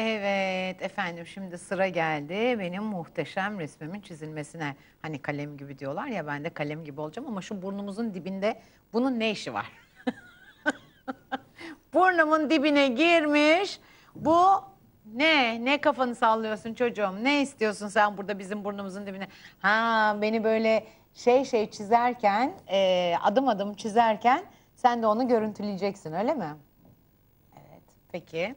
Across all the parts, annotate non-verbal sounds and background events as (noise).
Evet efendim şimdi sıra geldi benim muhteşem resmimin çizilmesine. Hani kalem gibi diyorlar ya ben de kalem gibi olacağım ama şu burnumuzun dibinde bunun ne işi var? (laughs) Burnumun dibine girmiş bu ne? Ne kafanı sallıyorsun çocuğum? Ne istiyorsun sen burada bizim burnumuzun dibine? Ha beni böyle şey şey çizerken e, adım adım çizerken sen de onu görüntüleyeceksin öyle mi? Peki.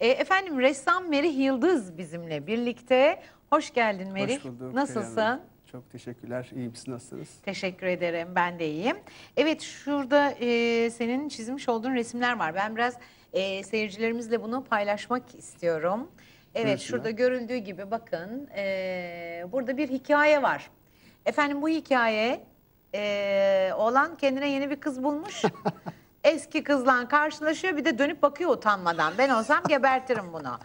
E, efendim ressam Merih Yıldız bizimle birlikte. Hoş geldin Merih. Hoş bulduk. Nasılsın? Çok teşekkürler. İyi misiniz? Nasılsınız? Teşekkür ederim. Ben de iyiyim. Evet şurada e, senin çizmiş olduğun resimler var. Ben biraz e, seyircilerimizle bunu paylaşmak istiyorum. Evet Buyursunlar. şurada görüldüğü gibi bakın e, burada bir hikaye var. Efendim bu hikaye e, oğlan kendine yeni bir kız bulmuş. (laughs) Eski kızla karşılaşıyor bir de dönüp bakıyor utanmadan. Ben olsam gebertirim bunu.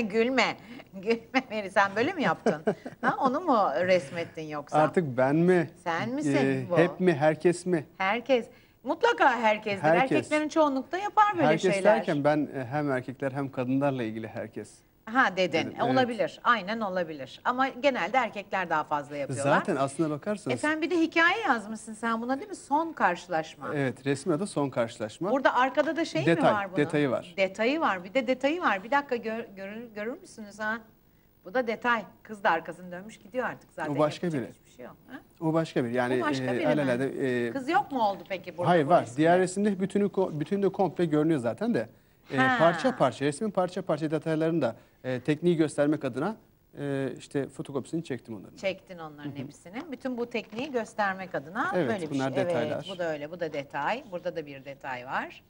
(laughs) Gülme. Gülme Meri sen böyle mi yaptın? (laughs) Ha, onu mu resmettin yoksa? Artık ben mi? Sen misin bu? Hep mi? Herkes mi? Herkes. Mutlaka herkesdir. Herkes. Erkeklerin çoğunlukta yapar böyle herkes şeyler. derken ben e, hem erkekler hem kadınlarla ilgili herkes. Ha dedin. E, evet. Olabilir. Aynen olabilir. Ama genelde erkekler daha fazla yapıyorlar. Zaten aslına bakarsanız Efendim bir de hikaye yazmışsın sen buna değil mi? Son karşılaşma. evet resmin adı son karşılaşma. Burada arkada da şey mi Detay, var bunun? detayı var. Detayı var. Bir de detayı var. Bir dakika gör, görür, görür müsünüz ha? Bu da detay. Kız da arkasını dönmüş gidiyor artık zaten. O başka yapacak biri. Hiçbir şey yok. Ha? O başka bir. Yani Bu başka e, biri mi? alelade, e, Kız yok mu oldu peki burada? hayır var. resimde? Diğer resimde bütünü bütün de komple görünüyor zaten de. E, parça parça resmin parça parça detaylarını da e, tekniği göstermek adına e, işte fotokopisini çektim onların. Çektin onların hepsini. Bütün bu tekniği göstermek adına Evet, böyle bir bunlar şey. detaylar. Evet, bu da öyle. Bu da detay. Burada da bir detay var.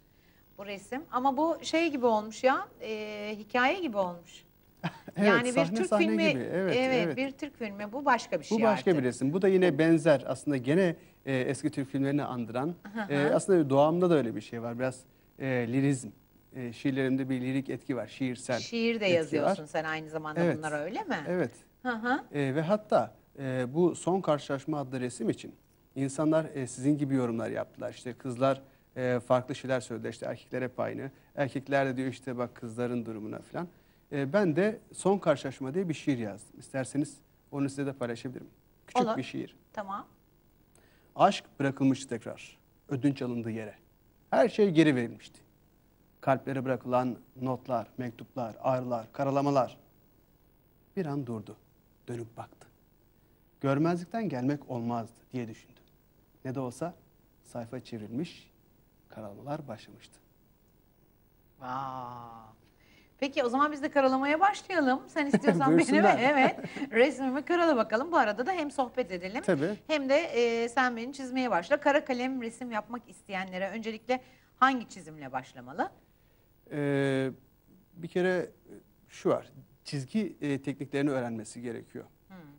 Bu resim. Ama bu şey gibi olmuş ya. e, hikaye gibi olmuş. (laughs) Evet, yani bir sahne Türk sahne filmi. gibi. Evet, evet. bir Türk filmi. Bu başka bir şey Bu başka artık. bir resim. Bu da yine benzer aslında gene e, eski Türk filmlerini andıran. E, aslında doğamda da öyle bir şey var. Biraz e, lirizm. E, şiirlerimde bir lirik etki var. Şiirsel. Şiir de yazıyorsun var. sen aynı zamanda Evet. bunlar öyle mi? Evet. Hı hı. E, ve hatta e, bu son karşılaşma adlı resim için insanlar e, sizin gibi yorumlar yaptılar. İşte kızlar e, farklı şeyler söylediler. İşte erkekler hep aynı. Erkekler de diyor işte bak kızların durumuna falan. E, ben de son karşılaşma diye bir şiir yazdım. İsterseniz onu size de paylaşabilirim. Küçük Olur. bir şiir. Tamam. Aşk bırakılmıştı tekrar. Ödünç alındığı yere. Her şey geri verilmişti. Kalplere bırakılan notlar, mektuplar, ağrılar, karalamalar. Bir an durdu. Dönüp baktı. Görmezlikten gelmek olmazdı diye düşündü. Ne de olsa sayfa çevrilmiş, karalamalar başlamıştı. Aa. Peki o zaman biz de karalamaya başlayalım. Sen (laughs) istiyorsan benim (laughs) evet resmimi karala bakalım. Bu arada da hem sohbet edelim Tabii. hem de e, sen beni çizmeye başla. Kara kalem resim yapmak isteyenlere öncelikle hangi çizimle başlamalı? Ee, bir kere e, şu var. Çizgi e, tekniklerini öğrenmesi gerekiyor.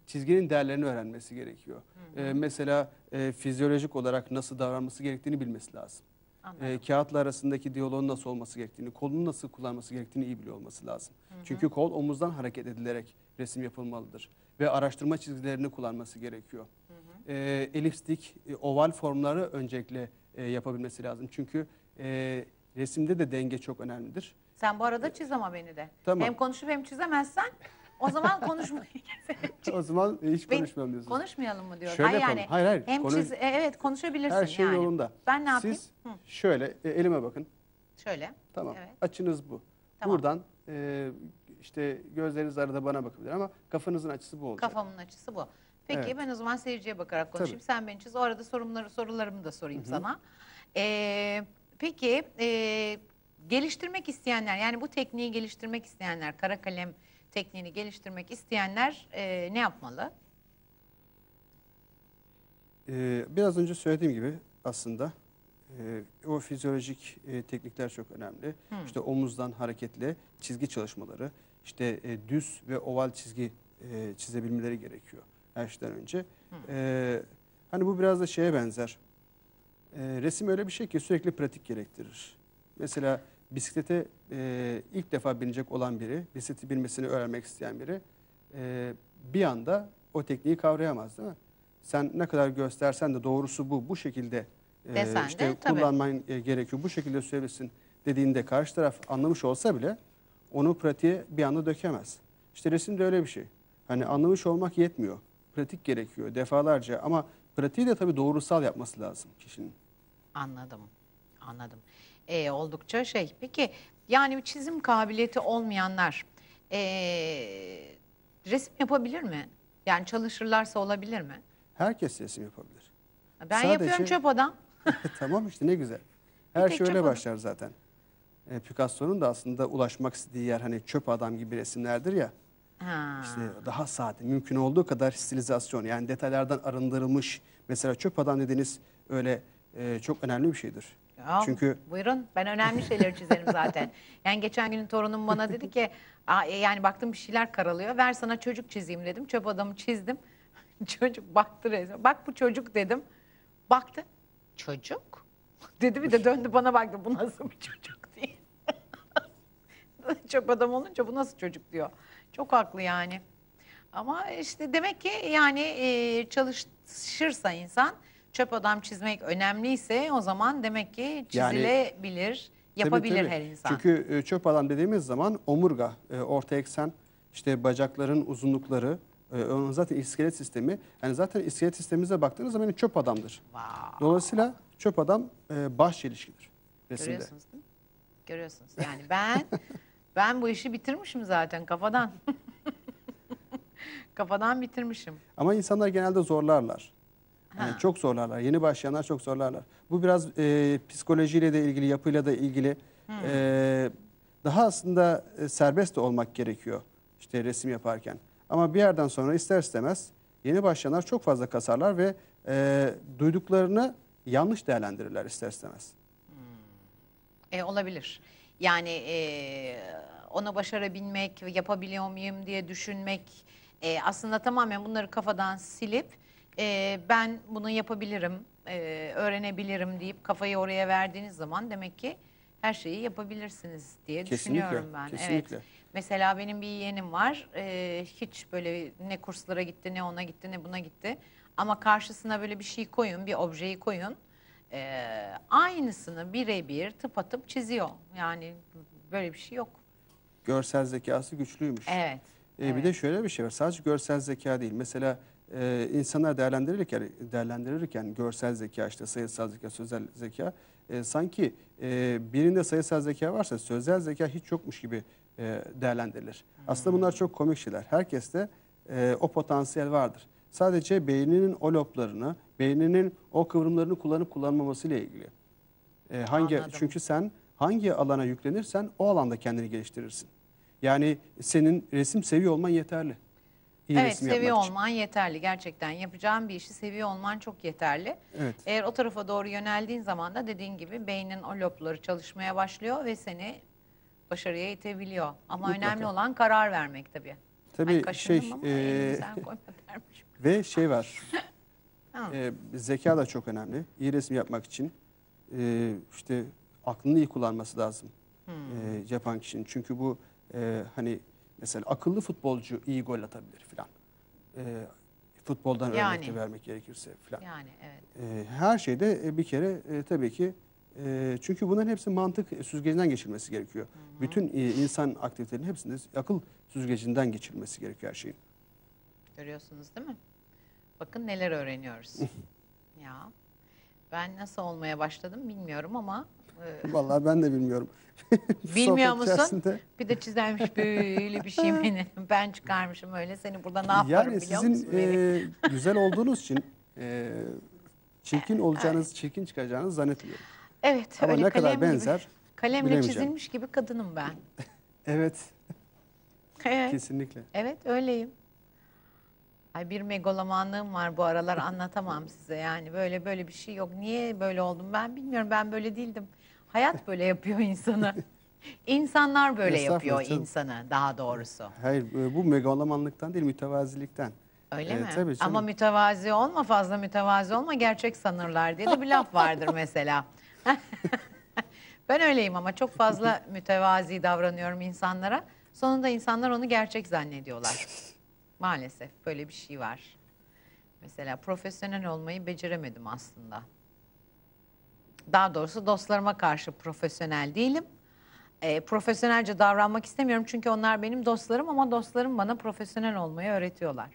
Çizginin değerlerini öğrenmesi gerekiyor. Ee, mesela e, fizyolojik olarak nasıl davranması gerektiğini bilmesi lazım. Anladım. Ee, kağıtla arasındaki diyaloğun nasıl olması gerektiğini, kolunu nasıl kullanması gerektiğini iyi biliyor olması lazım. Çünkü kol omuzdan hareket edilerek resim yapılmalıdır. Ve araştırma çizgilerini kullanması gerekiyor. Ee, elipstik, e, oval formları öncelikle e, yapabilmesi lazım. Çünkü e, resimde de denge çok önemlidir. Sen bu arada çiz ama beni de. Tamam. Hem konuşup hem çizemezsen o zaman konuşmayı (laughs) o zaman hiç konuşmayalım diyorsunuz. Konuşmayalım mı diyorum. Şöyle Hayır yapalım. yani Hayır, hayır. Hem Konu- çiz, e, evet konuşabilirsin Her şey yani. yolunda. Ben ne yapayım? Siz Hı, şöyle e, elime bakın. şöyle. Tamam. Evet. Açınız bu. Tamam. Buradan e, işte gözleriniz arada bana bakabilir ama kafanızın açısı bu olacak. Kafamın açısı bu. Peki Evet. ben o zaman seyirciye bakarak konuşayım. Tabii. Sen beni çiz. O arada sorunları, sorularımı da sorayım sana. Ee, peki e, geliştirmek isteyenler yani bu tekniği geliştirmek isteyenler kara kalem tekniğini geliştirmek isteyenler e, ne yapmalı? Ee, biraz önce söylediğim gibi aslında e, o fizyolojik e, teknikler çok önemli. İşte omuzdan hareketli çizgi çalışmaları, işte e, düz ve oval çizgi e, çizebilmeleri gerekiyor her şeyden önce. E, hani bu biraz da şeye benzer. E, resim öyle bir şey ki sürekli pratik gerektirir. Mesela bisiklete e, ilk defa binecek olan biri, bisikleti binmesini öğrenmek isteyen biri e, bir anda o tekniği kavrayamaz değil mi? Sen ne kadar göstersen de doğrusu bu, bu şekilde e, Desen de, işte tabii. kullanman e, gerekiyor, bu şekilde sürebilirsin dediğinde karşı taraf anlamış olsa bile onu pratiğe bir anda dökemez. İşte resim de öyle bir şey. Hani anlamış olmak yetmiyor. Pratik gerekiyor defalarca ama pratiği de tabii doğrusal yapması lazım kişinin. Anladım. Anladım. Ee, oldukça şey. Peki yani çizim kabiliyeti olmayanlar ee, resim yapabilir mi? Yani çalışırlarsa olabilir mi? Herkes resim yapabilir. Ben Sadece- yapıyorum çöp adam. (laughs) tamam işte ne güzel. Her şey öyle adam. başlar zaten. E, Picasso'nun da aslında ulaşmak istediği yer hani çöp adam gibi resimlerdir ya. Ha. İşte daha sade, mümkün olduğu kadar stilizasyon yani detaylardan arındırılmış. Mesela çöp adam dediğiniz öyle e, çok önemli bir şeydir. Ya, Çünkü buyurun ben önemli şeyleri çizerim zaten. (laughs) Yani geçen gün torunum bana dedi ki "Aa, e, yani baktım bir şeyler karalıyor. Ver sana çocuk çizeyim dedim. Çöp adamı çizdim. (laughs) çocuk baktı resme. Bak bu çocuk dedim. Baktı. Çocuk? (laughs) dedi bir de döndü bana baktı. Bu nasıl bir çocuk diye. Çöp adam olunca bu nasıl çocuk diyor. Çok haklı yani. Ama işte demek ki yani e, çalışırsa insan çöp adam çizmek önemliyse o zaman demek ki Yani- çizilebilir, Tabii, yapabilir tabii. her insan. Çünkü e, çöp adam dediğimiz zaman omurga, e, orta eksen, işte bacakların uzunlukları, e, onun zaten iskelet sistemi. Yani zaten iskelet sistemimize baktığınız zaman çöp adamdır. Wow. Dolayısıyla çöp adam baş çelişkidir resimde. Görüyorsunuz değil mi? Görüyorsunuz. Yani ben (laughs) ben bu işi bitirmişim zaten kafadan. (laughs) kafadan bitirmişim. Ama insanlar genelde zorlarlar. Yani çok zorlarlar. Yeni başlayanlar çok zorlarlar. Bu biraz e, psikolojiyle de ilgili, yapıyla da ilgili. E, daha aslında e, serbest de olmak gerekiyor işte resim yaparken. Ama bir yerden sonra ister istemez yeni başlayanlar çok fazla kasarlar ve e, duyduklarını yanlış değerlendirirler ister istemez. E, olabilir. Yani e, onu başarabilmek, yapabiliyor muyum diye düşünmek e, aslında tamamen bunları kafadan silip e, ben bunu yapabilirim, e, öğrenebilirim deyip kafayı oraya verdiğiniz zaman demek ki her şeyi yapabilirsiniz diye Kesinlikle, düşünüyorum ben. kesinlikle. Evet. Mesela benim bir yeğenim var. e, hiç böyle ne kurslara gitti, ne ona gitti, ne buna gitti. Ama karşısına böyle bir şey koyun, bir objeyi koyun. e, aynısını birebir tıpatıp çiziyor. Yani böyle bir şey yok. Görsel zekası güçlüymüş. Evet. E, evet. Bir de şöyle bir şey var. Sadece görsel zeka değil. Mesela e, insanlar değerlendirirken, değerlendirirken görsel zeka, işte sayısal zeka, sözel zeka e, sanki e, birinde sayısal zeka varsa sözel zeka hiç yokmuş gibi e, değerlendirilir. Aslında bunlar çok komik şeyler. Herkeste e, o potansiyel vardır. Sadece beyninin o loblarını, beyninin o kıvrımlarını kullanıp kullanmaması ile ilgili. E, hangi Anladım. çünkü sen hangi alana yüklenirsen o alanda kendini geliştirirsin. Yani senin resim seviyor olman yeterli. Evet seviyor için. olman yeterli gerçekten. Yapacağın bir işi seviyor olman çok yeterli. Evet. Eğer o tarafa doğru yöneldiğin zaman da dediğin gibi beynin o lobları çalışmaya başlıyor ve seni başarıya itebiliyor. Ama Mutlaka. önemli olan karar vermek tabii. Tabii Ay, şey ama e, (laughs) ve şey var. (laughs) E, zeka da çok önemli. İyi resim yapmak için e, işte aklını iyi kullanması lazım. Hmm. e, yapan kişinin. Çünkü bu e, hani mesela akıllı futbolcu iyi gol atabilir filan. E, futboldan Yani. örnek vermek gerekirse filan. Yani evet. E, her şeyde e, bir kere e, tabii ki e, çünkü bunların hepsi mantık süzgecinden geçilmesi gerekiyor. Bütün e, insan aktivitelerinin hepsinde akıl süzgecinden geçilmesi gerekiyor her şeyin. Görüyorsunuz değil mi? Bakın neler öğreniyoruz. ya ben nasıl olmaya başladım bilmiyorum ama e, (laughs) Vallahi ben de bilmiyorum. (laughs) bilmiyor musun? içerisinde- Bir de çizermiş böyle bir şey beni. (laughs) (laughs) Ben çıkarmışım öyle seni burada ne yaparım Yani biliyor sizin musun? beni? e, güzel olduğunuz için e, çirkin olacağınız, çirkin çıkacağınızı zannetmiyorum. evet Ama öyle ne kadar kalem gibi- benzer kalemle çizilmiş gibi kadınım ben. Evet, Evet, kesinlikle. evet öyleyim. Ay bir megalomanlığım var bu aralar anlatamam size yani böyle böyle bir şey yok. Niye böyle oldum ben bilmiyorum ben böyle değildim. Hayat böyle yapıyor insanı. (laughs) İnsanlar böyle yapıyor canım. insanı daha doğrusu. Hayır, e, bu megalomanlıktan değil, mütevazilikten. Öyle E, mi? tabii canım. Ama mütevazi olma fazla mütevazi olma gerçek sanırlar diye de bir laf vardır (laughs) mesela. (laughs) ben öyleyim ama çok fazla mütevazi davranıyorum insanlara. Sonunda insanlar onu gerçek zannediyorlar. Maalesef böyle bir şey var. Mesela profesyonel olmayı beceremedim aslında. Daha doğrusu dostlarıma karşı profesyonel değilim. e, profesyonelce davranmak istemiyorum çünkü onlar benim dostlarım ama dostlarım bana profesyonel olmayı öğretiyorlar.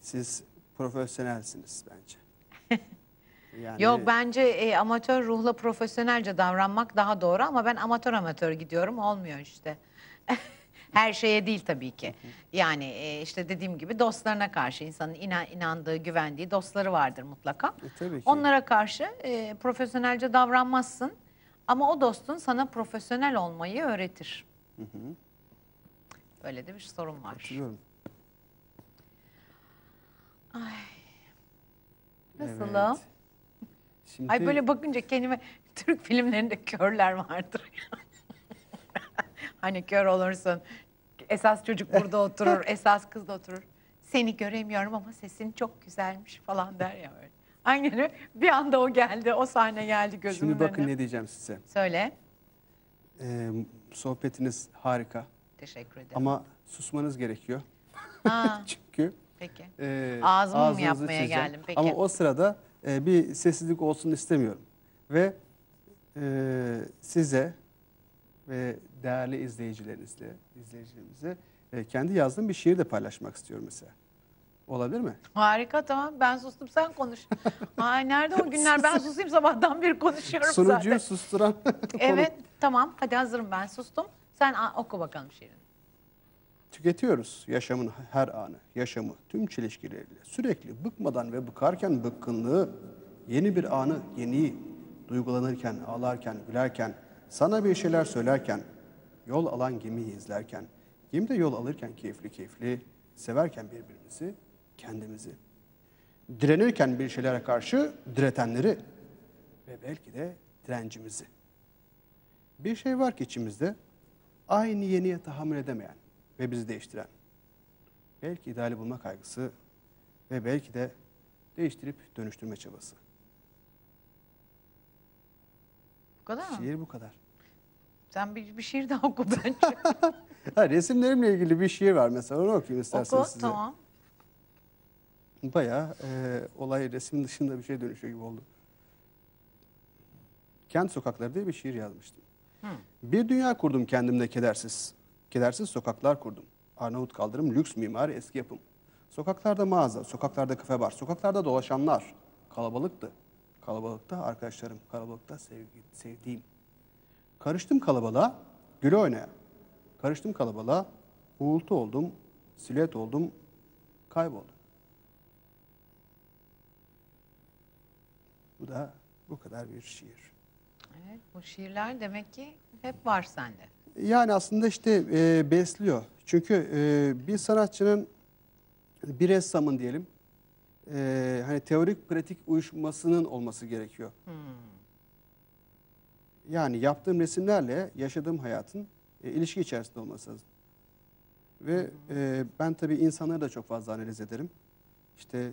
Siz profesyonelsiniz bence. (laughs) Yani Yok bence e, amatör ruhla profesyonelce davranmak daha doğru ama ben amatör amatör gidiyorum olmuyor işte. (laughs) Her şeye değil tabii ki. Yani e, işte dediğim gibi dostlarına karşı insanın inan, inandığı, güvendiği dostları vardır mutlaka. E, tabii ki. Onlara karşı e, profesyonelce davranmazsın ama o dostun sana profesyonel olmayı öğretir. Böyle de bir sorun var. Hatırlıyorum. Nasılım? Evet. Şimdi Ay böyle bakınca kendime Türk filmlerinde körler vardır. Hani kör olursun. Esas çocuk burada (laughs) oturur, esas kız da oturur. Seni göremiyorum ama sesin çok güzelmiş falan der ya böyle. Aynen bir anda o geldi, o sahne geldi gözümün Şimdi bakın önüne. ne diyeceğim size. Söyle. Ee, sohbetiniz harika Teşekkür ederim. ama susmanız gerekiyor. Ha, (laughs) Çünkü peki. e, Ağzımı mı yapmaya çizeceğim. geldim? Peki. Ama o sırada e, bir sessizlik olsun istemiyorum. Ve e, size ve değerli izleyicilerinizle, izleyicilerimize e, kendi yazdığım bir şiir de paylaşmak istiyorum mesela. Olabilir mi? Harika tamam ben sustum sen konuş. (laughs) Ay nerede o günler ben susayım sabahtan beri konuşuyorum zaten. Sunucuyu susturan. (laughs) Evet tamam hadi hazırım ben sustum. Sen oku bakalım şiirini. Tüketiyoruz yaşamın her anı, yaşamı tüm çelişkileriyle. Sürekli bıkmadan ve bıkarken bıkkınlığı, yeni bir anı, yeniyi, duygulanırken, ağlarken, gülerken, sana bir şeyler söylerken, yol alan gemiyi izlerken, gemide yol alırken keyifli keyifli, severken birbirimizi, kendimizi. Direnirken bir şeylere karşı diretenleri ve belki de direncimizi. Bir şey var ki içimizde aynı yeniye tahammül edemeyen ve bizi değiştiren. Belki ideali bulma kaygısı ve belki de değiştirip dönüştürme çabası. Bu kadar mı? Şiir bu kadar. Sen bir, bir şiir daha oku bence. (laughs) Ha, resimlerimle ilgili bir şiir var mesela onu okuyayım isterseniz oku size. tamam. Bayağı e, olay resim dışında bir şey dönüşüyor gibi oldu. Kent sokakları diye bir şiir yazmıştım. Bir dünya kurdum kendimde kedersiz. Kedersiz sokaklar kurdum. Arnavut kaldırım, lüks mimari, eski yapım. Sokaklarda mağaza, sokaklarda kafe bar, sokaklarda dolaşanlar. Kalabalıktı. Kalabalıkta arkadaşlarım, kalabalıkta sevgi, sevdiğim. Karıştım kalabalığa, güle oynaya. Karıştım kalabalığa, uğultu oldum, silüet oldum, kayboldum. Bu da bu kadar bir şiir. Evet, bu şiirler demek ki hep var sende. Yani aslında işte e, besliyor. Çünkü e, bir sanatçının, bir ressamın diyelim, e, hani teorik pratik uyuşmasının olması gerekiyor. Yani yaptığım resimlerle yaşadığım hayatın e, ilişki içerisinde olması lazım. Ve e, ben tabii insanları da çok fazla analiz ederim. İşte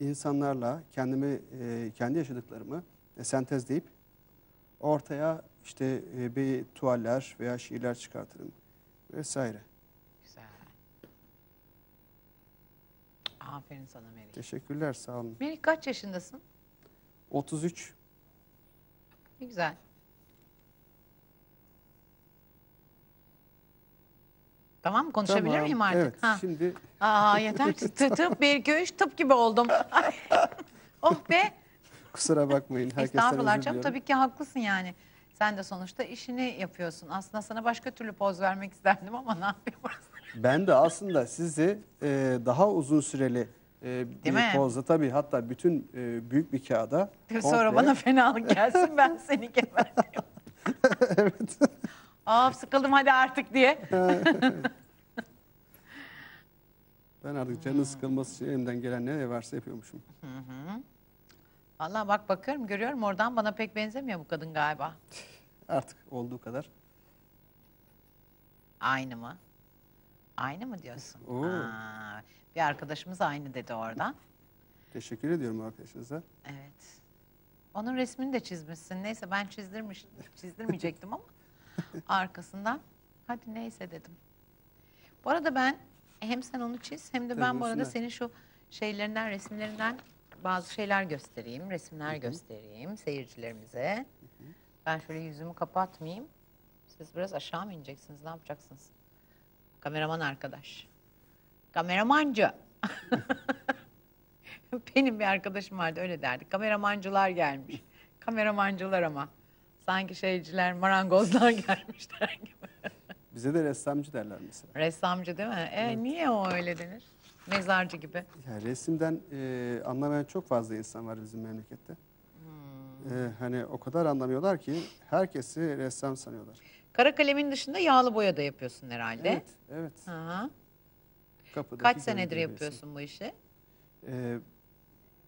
insanlarla kendimi, e, kendi yaşadıklarımı e, sentezleyip ortaya işte e, bir tuvaller veya şiirler çıkartırım vesaire. Güzel. Aferin sana Melih. Teşekkürler, sağ olun. Melih kaç yaşındasın? 33. Ne güzel. Tamam? Konuşabilir Tamam, miyim artık? Evet, Ha. şimdi Aa yeter. Tı- tıp, bir iki üç tıp gibi oldum. oh be. kusura bakmayın. Estağfurullah canım. Tabii ki haklısın yani. Sen de sonuçta işini yapıyorsun. Aslında sana başka türlü poz vermek isterdim ama ne yapayım? Ben de aslında sizi e, daha uzun süreli e, bir Değil mi? pozda tabii hatta bütün e, büyük bir kağıda Sonra komple- bana fenalık gelsin ben seni geberteyim. (laughs) evet. Aa sıkıldım hadi artık diye. Ben artık canın sıkılması için elimden gelen ne varsa yapıyormuşum. Vallahi bak bakıyorum görüyorum oradan bana pek benzemiyor bu kadın galiba. Artık olduğu kadar. Aynı mı? Aynı mı diyorsun? Oo. Aa, bir arkadaşımız aynı dedi oradan. Teşekkür ediyorum arkadaşınıza. Evet. Onun resmini de çizmişsin. Neyse ben çizdirmiş, çizdirmeyecektim ama (laughs) arkasından hadi neyse dedim. Bu arada ben hem sen onu çiz hem de ben Tabii, bu arada senin şu şeylerinden, resimlerinden bazı şeyler göstereyim, resimler göstereyim seyircilerimize. Ben şöyle yüzümü kapatmayayım. Siz biraz aşağı mı ineceksiniz? Ne yapacaksınız? Kameraman arkadaş. Kameramancı. (laughs) Benim bir arkadaşım vardı öyle derdi. Kameramancılar gelmiş. Kameramancılar ama. Sanki şeyciler, marangozlar (laughs) gelmişler gibi. Bize de ressamcı derler mesela. Ressamcı değil mi? E, Niye o öyle denir? Mezarcı gibi. Yani resimden e, anlamayan çok fazla insan var bizim memlekette. E, hani o kadar anlamıyorlar ki herkesi ressam sanıyorlar. Kara kalemin dışında yağlı boya da yapıyorsun herhalde. Evet, evet. Hı hı. Kapıdaki Kaç senedir yapıyorsun bu işi? E,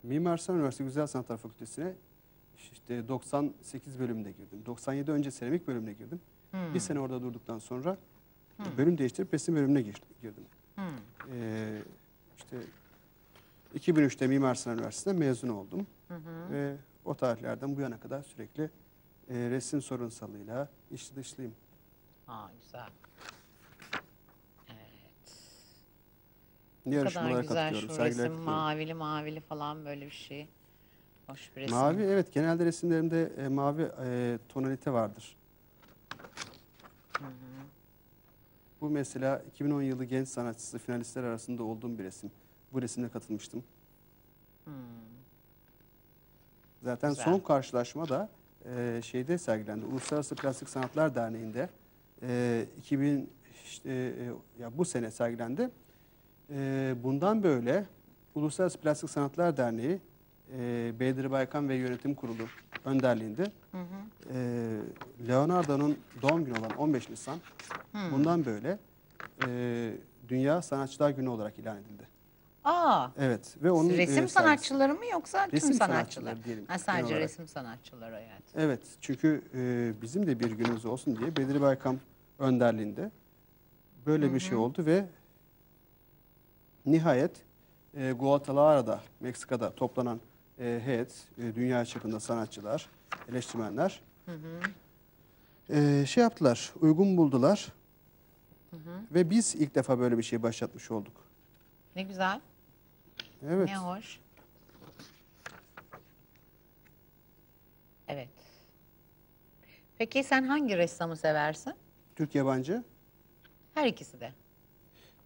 Mimar Sinan Üniversitesi Güzel Sanatlar Fakültesi'ne işte 98 bölümünde girdim. 97 önce seramik bölümüne girdim. Hmm. Bir sene orada durduktan sonra bölüm değiştirip resim bölümüne gir- girdim. Hmm. Ee, işte 2003'te Mimar Sinan Üniversitesi'nde mezun oldum. Ve o tarihlerden bu yana kadar sürekli e, resim sorunsalıyla içli dışlıyım. Aa güzel. Evet. Ne kadar yarışmalara güzel katılıyorum, şu resim katılıyorum. mavili mavili falan böyle bir şey. Hoş bir resim. Mavi evet genelde resimlerimde e, mavi e, tonalite vardır. Bu mesela 2010 yılı genç sanatçısı finalistler arasında olduğum bir resim. Bu resimle katılmıştım. Hmm. Zaten Güzel. son karşılaşma da e, şeyde sergilendi. Uluslararası Plastik Sanatlar Derneği'nde e, 2000 işte, e, ya bu sene sergilendi. E, bundan böyle Uluslararası Plastik Sanatlar Derneği e, Bedir Baykan ve Yönetim Kurulu önderliğinde Hı hı. e, Leonardo'nun doğum günü olan 15 Nisan Hmm. bundan böyle e, Dünya Sanatçılar Günü olarak ilan edildi. Aa, Evet ve onun e, resim sergisi. sanatçıları mı yoksa tüm Resim sanatçılar? sanatçıları diyelim, Ha, sadece resim sanatçıları evet. Evet çünkü e, bizim de bir günümüz olsun diye Bedri Baykam önderliğinde böyle bir şey oldu ve nihayet e, Guadalajara'da Meksika'da toplanan e, heyet, e, dünya çapında sanatçılar, eleştirmenler e, şey yaptılar, uygun buldular ve biz ilk defa böyle bir şey başlatmış olduk. Ne güzel, Evet. ne hoş. Evet. Peki sen hangi ressamı seversin? Türk yabancı, Her ikisi de.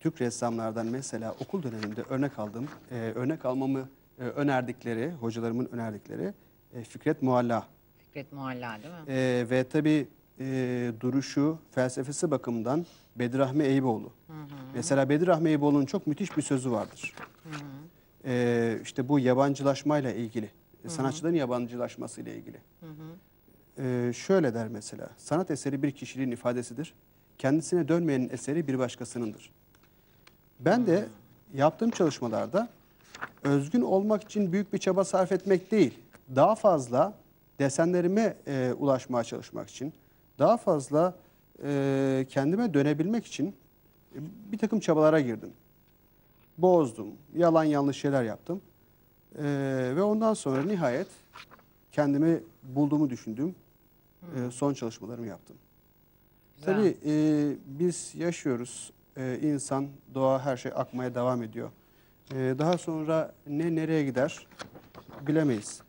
Türk ressamlardan mesela okul döneminde örnek aldım. Ee, örnek almamı e, önerdikleri, hocalarımın önerdikleri e, Fikret Mualla. Fikret Mualla değil mi? Ee, ve tabii e, duruşu, felsefesi bakımından Bedirahmi Eyüboğlu. Mesela Bedirahmi Eyüboğlu'nun çok müthiş bir sözü vardır. Ee, işte bu yabancılaşmayla ilgili, sanatçıların yabancılaşmasıyla ilgili. Ee, şöyle der mesela, sanat eseri bir kişiliğin ifadesidir. Kendisine dönmeyenin eseri bir başkasınındır. Ben de yaptığım çalışmalarda özgün olmak için büyük bir çaba sarf etmek değil, daha fazla desenlerime e, ulaşmaya çalışmak için, daha fazla e, kendime dönebilmek için e, bir takım çabalara girdim. Bozdum, yalan yanlış şeyler yaptım. E, ve ondan sonra nihayet kendimi bulduğumu düşündüğüm e, son çalışmalarımı yaptım. Güzel. Tabii e, biz yaşıyoruz. E, insan, doğa her şey akmaya devam ediyor. E, daha sonra ne nereye gider bilemeyiz.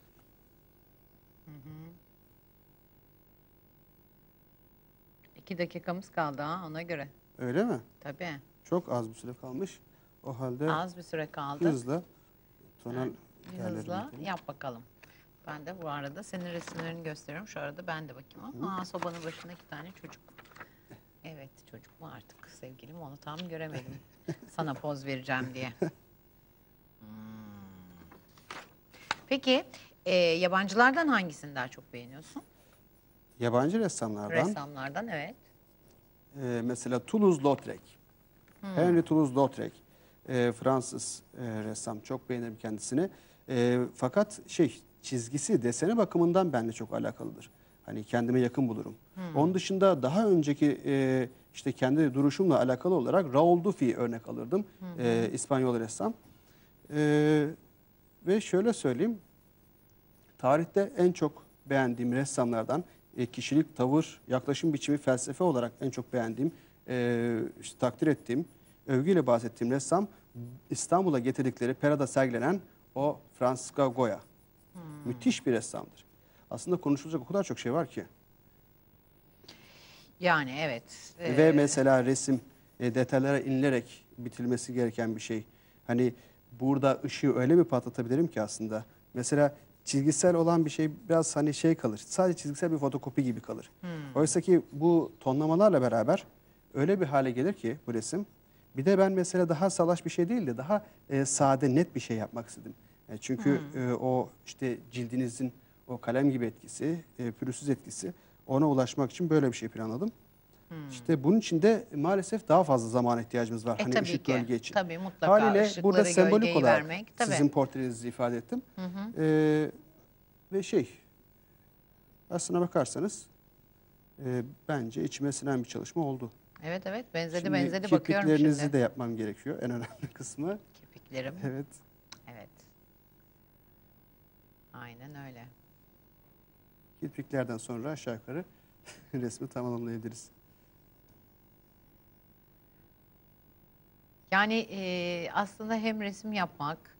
İki dakikamız kaldı ha ona göre. Öyle mi? Tabii. Çok az bir süre kalmış. O halde Az bir süre kaldı. hızla tonal Bir hızla yap bakalım. Ben de bu arada senin resimlerini gösteriyorum. Şu arada ben de bakayım. Aa, sobanın başında iki tane çocuk. Evet çocuk mu artık sevgilim onu tam göremedim. (laughs) Sana poz vereceğim diye. Hmm. Peki e, yabancılardan hangisini daha çok beğeniyorsun? Yabancı ressamlardan Ressamlardan evet. e, mesela Toulouse-Lautrec. Henry Toulouse-Lautrec. E, Fransız e, ressam. Çok beğenirim kendisini. E, fakat şey çizgisi, deseni bakımından benimle çok alakalıdır. Hani kendime yakın bulurum. Onun dışında daha önceki e, işte kendi duruşumla alakalı olarak Raoul Dufy örnek alırdım. E, İspanyol ressam. E, ve şöyle söyleyeyim. Tarihte en çok beğendiğim ressamlardan e, kişilik, tavır, yaklaşım biçimi, felsefe olarak en çok beğendiğim, e, işte takdir ettiğim, övgüyle bahsettiğim ressam İstanbul'a getirdikleri Pera'da sergilenen o Francisco Goya. Müthiş bir ressamdır. Aslında konuşulacak o kadar çok şey var ki. Yani evet. Ee, Ve mesela resim e, detaylara inilerek bitirilmesi gereken bir şey. Hani burada ışığı öyle bir patlatabilirim ki aslında. Mesela çizgisel olan bir şey biraz hani şey kalır. Sadece çizgisel bir fotokopi gibi kalır. Oysa ki bu tonlamalarla beraber öyle bir hale gelir ki bu resim. Bir de ben mesela daha salaş bir şey değil de daha e, sade net bir şey yapmak istedim. E, çünkü e, o işte cildinizin o kalem gibi etkisi, e, pürüzsüz etkisi ona ulaşmak için böyle bir şey planladım. İşte bunun için de maalesef daha fazla zamana ihtiyacımız var. E, hani ışık ki. gölge için. Tabii, mutlaka Haliyle burada sembolik olarak vermek, tabii. sizin portrenizi ifade ettim. Ee, ve şey aslına bakarsanız e, bence içime sinen bir çalışma oldu. Evet evet benzedi Şimdi benzedi bakıyorum kirpiklerinizi şimdi. de yapmam gerekiyor en önemli kısmı. Kirpiklerim. Evet. Evet. Aynen öyle. Kirpiklerden sonra aşağı yukarı (laughs) resmi tamamlayabiliriz. Yani e, aslında hem resim yapmak,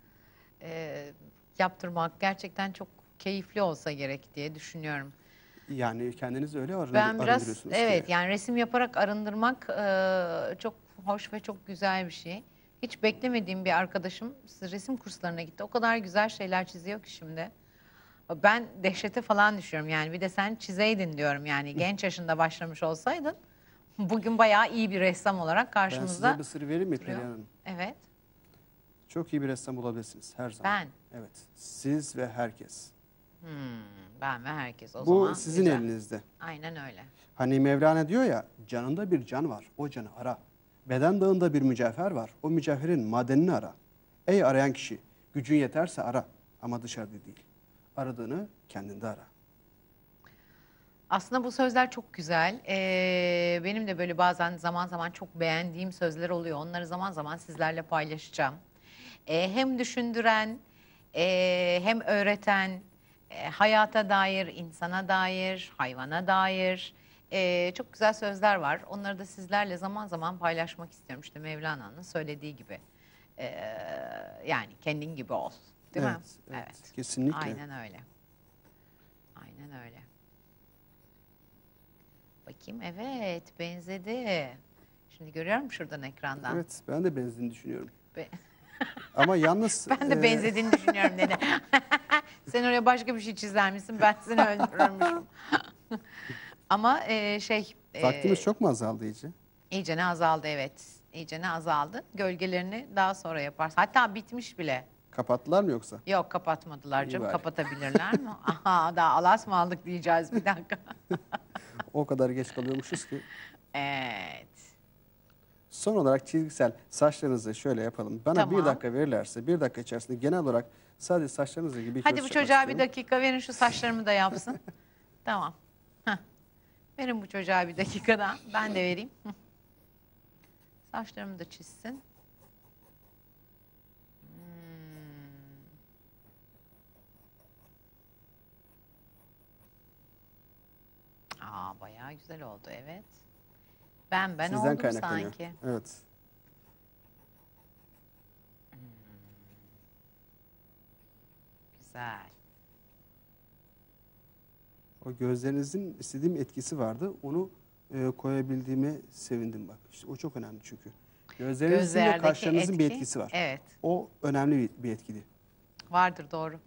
e, yaptırmak gerçekten çok keyifli olsa gerek diye düşünüyorum. Yani kendiniz öyle arındır, Ben biraz evet yani resim yaparak arındırmak e, çok hoş ve çok güzel bir şey. Hiç beklemediğim bir arkadaşım resim kurslarına gitti. O kadar güzel şeyler çiziyor ki şimdi. Ben dehşete falan düşüyorum yani. Bir de sen çizeydin diyorum yani. (laughs) Genç yaşında başlamış olsaydın bugün bayağı iyi bir ressam olarak Ben size karşımızda bir sır vereyim mi. Perihan Hanım? Evet. Çok iyi bir ressam olabilirsiniz her zaman. Ben. Evet. Siz ve herkes. Hmm, ben ve herkes o Bu zaman. sizin güzel. elinizde. Aynen öyle. Hani Mevlana diyor ya, canında bir can var, o canı ara. Beden dağında bir mücevher var, o mücevherin madenini ara. Ey arayan kişi, gücün yeterse ara ama dışarıda değil. Aradığını kendinde ara. Aslında bu sözler çok güzel. Ee, benim de böyle bazen zaman zaman çok beğendiğim sözler oluyor. Onları zaman zaman sizlerle paylaşacağım. Ee, hem düşündüren, e, hem öğreten, e, hayata dair, insana dair, hayvana dair e, çok güzel sözler var. Onları da sizlerle zaman zaman paylaşmak istiyorum. İşte Mevlana'nın söylediği gibi. Ee, yani kendin gibi ol. Değil mi? Evet, evet, kesinlikle. Aynen öyle. Aynen öyle. Bakayım evet benzedi. Şimdi görüyorum şuradan ekrandan. Evet, ben de benzediğini düşünüyorum. Be- (laughs) Ama yalnız... (laughs) ben de e, benzediğini düşünüyorum dedi. (laughs) Sen oraya başka bir şey çizer misin? Ben seni öldürürmüşüm. (laughs) Ama e, şey... e, Vaktimiz çok mu azaldı iyice? İyicene azaldı evet. İyicene azaldı. Gölgelerini daha sonra yaparsın. Hatta bitmiş bile. Kapattılar mı yoksa? Yok kapatmadılar İyi canım. bari. Kapatabilirler mi? Aha daha alas mı aldık diyeceğiz bir dakika. O kadar geç kalıyormuşuz ki. evet. Son olarak çizgisel saçlarınızı şöyle yapalım. Bana Tamam. bir dakika verirlerse bir dakika içerisinde genel olarak sadece saçlarınızla ilgili bir Hadi bu çocuğa bir dakika verin şu saçlarımı da yapsın. (laughs) tamam. Heh. Verin bu çocuğa bir dakikada. Ben de vereyim. Hı. Saçlarımı da çizsin. Hmm. Aa bayağı güzel oldu evet. Ben ben Sizden oldum sanki. Evet. Güzel. O gözlerinizin istediğim etkisi vardı. Onu e, koyabildiğime sevindim bak. İşte o çok önemli çünkü. Gözlerinizin ve kaşlarınızın bir etki, etkisi var. Evet. O önemli bir, bir etkili. Vardır doğru.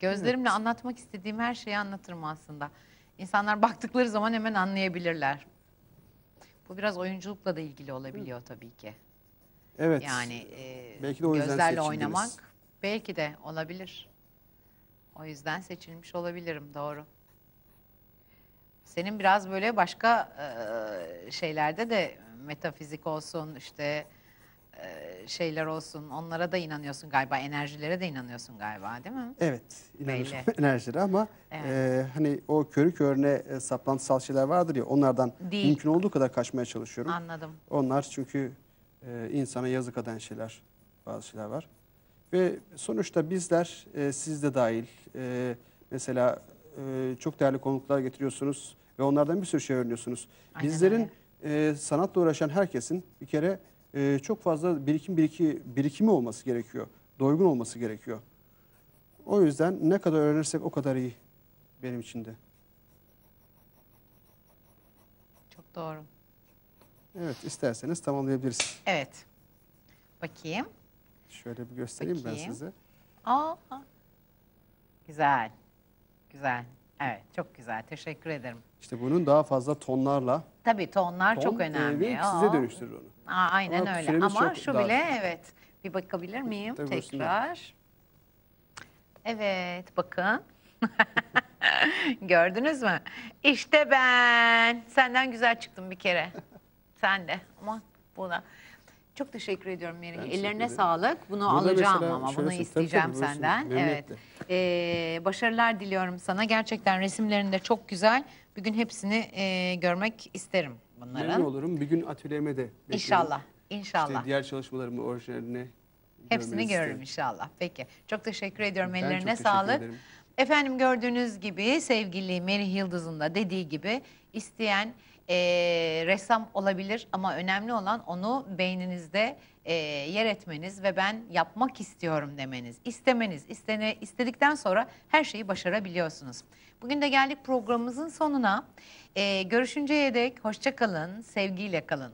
Gözlerimle anlatmak istediğim her şeyi anlatırım aslında. İnsanlar baktıkları zaman hemen anlayabilirler. Bu biraz oyunculukla da ilgili olabiliyor tabii ki. Evet. Yani e, Belki de o yüzden gözlerle seçildiniz. oynamak belki de olabilir. O yüzden seçilmiş olabilirim doğru. Senin biraz böyle başka e, şeylerde de metafizik olsun işte şeyler olsun onlara da inanıyorsun galiba enerjilere de inanıyorsun galiba değil mi? Evet. inanıyorum Belli. (laughs) enerjileri ama Evet. e, hani o körü körüne e, saplantısal şeyler vardır ya onlardan Değil. mümkün olduğu kadar kaçmaya çalışıyorum. Anladım. Onlar çünkü e, insana yazık eden şeyler, bazı şeyler var. Ve sonuçta bizler, e, siz de dahil, e, mesela e, çok değerli konuklar getiriyorsunuz ve onlardan bir sürü şey öğreniyorsunuz. Aynen Bizlerin e, sanatla uğraşan herkesin bir kere e, çok fazla birikim biriki, birikimi olması gerekiyor. Doygun olması gerekiyor. O yüzden ne kadar öğrenirsek o kadar iyi benim için de. doğru. Evet isterseniz tamamlayabiliriz. Evet. Bakayım. Şöyle bir göstereyim ben Bakayım. size. Aa, güzel. Güzel. Evet, çok güzel. Teşekkür ederim. İşte bunun daha fazla tonlarla Tabii tonlar ton, çok önemli. Aa. size dönüştürür onu. Aa, aynen Ama öyle. Ama şu dar. bile evet. Bir bakabilir miyim Tabii, tekrar? Evet, bakın. (laughs) Gördünüz mü? İşte ben. Senden güzel çıktım bir kere. Sen de. Ama buna. Çok teşekkür ediyorum Meri. Ellerine sağlık. Bunu Burada alacağım ama bunu isteyeceğim Tabii, tabii, senden. Evet. Ee, başarılar diliyorum sana. Gerçekten resimlerin de çok güzel. Bir gün hepsini e, görmek isterim bunların. Memnun olurum. Bir gün atölyeme de beklerim. İnşallah. İşte İnşallah. diğer çalışmalarımı orijinalini Hepsini görürüm inşallah. Peki. Çok teşekkür ediyorum. Ben Ellerine çok teşekkür sağlık. ederim. Efendim gördüğünüz gibi sevgili Meri Yıldız'ın da dediği gibi isteyen eee, ressam olabilir ama önemli olan onu beyninizde eee, yer etmeniz ve ben yapmak istiyorum demeniz, istemeniz, istene, istedikten sonra her şeyi başarabiliyorsunuz. Bugün de geldik programımızın sonuna. Eee, görüşünceye dek hoşça kalın, sevgiyle kalın.